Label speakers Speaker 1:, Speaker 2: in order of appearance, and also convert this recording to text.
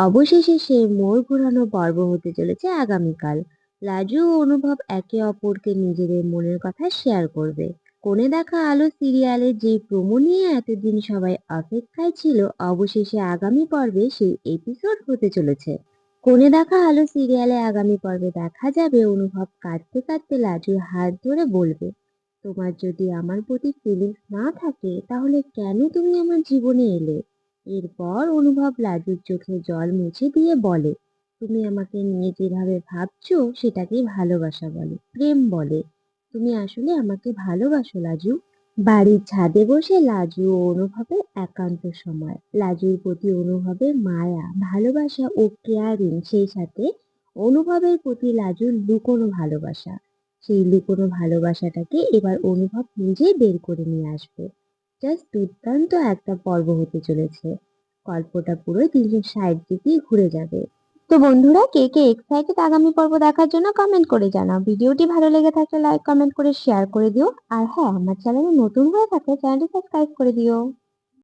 Speaker 1: অবশেষে সে মোড় ঘোরানো পর্ব হতে চলেছে আগামীকাল। লাজু ও অনুভব একে অপরকে নিজেদের মনের কথা শেয়ার করবে। কোণে দেখা আলো সিরিয়ালের যে প্রোমো নিয়ে এতদিন সবাই অপেক্ষায় ছিল, অবশেষে আগামী পর্বে সেই এপিসোড হতে চলেছে। কোণে দেখা আলো সিরিয়ালে আগামী পর্বে দেখা যাবে, অনুভব কাঁদতে কাঁদতে লাজুর হাত ধরে বলবে, তোমার যদি আমার প্রতি ফিলিংস না থাকে, তাহলে কেন তুমি আমার জীবনে এলে? এরপর অনুভব লাজুর চোখে জল মুছে দিয়ে বলে, তুমি আমাকে নিয়ে যেভাবে ভাবছ সেটাকেই ভালোবাসা বলে, প্রেম বলে। তুমি আসলে আমাকে ভালোবাসো, লাজু। বাড়ির ছাদে বসে লাজু ও অনুভবের একান্ত সময়। লাজুর প্রতি অনুভবের মায়া, ভালোবাসা ও কেয়ারিং, সেই সাথে অনুভবের প্রতি লাজুর লুকোনো ভালোবাসা। সেই লুকোনো ভালোবাসাটাকে এবার অনুভব নিজেই বের করে নিয়ে আসবে। জাস্ট দুর্দান্ত একটা পর্ব হতে চলেছে। গল্পটা পুরো তিনশো ষাট ডিগ্রি ঘুরে যাবে। তো বন্ধুরা, কে কে এক্সাইটেড আগামী পর্ব দেখার জন্য কমেন্ট করে জানাও। ভিডিওটি ভালো লেগে থাকলে লাইক কমেন্ট করে শেয়ার করে দিও। আর হ্যাঁ আমার চ্যানেলে নতুন হয়ে থাকলে চ্যানেলটি সাবস্ক্রাইব করে দিও।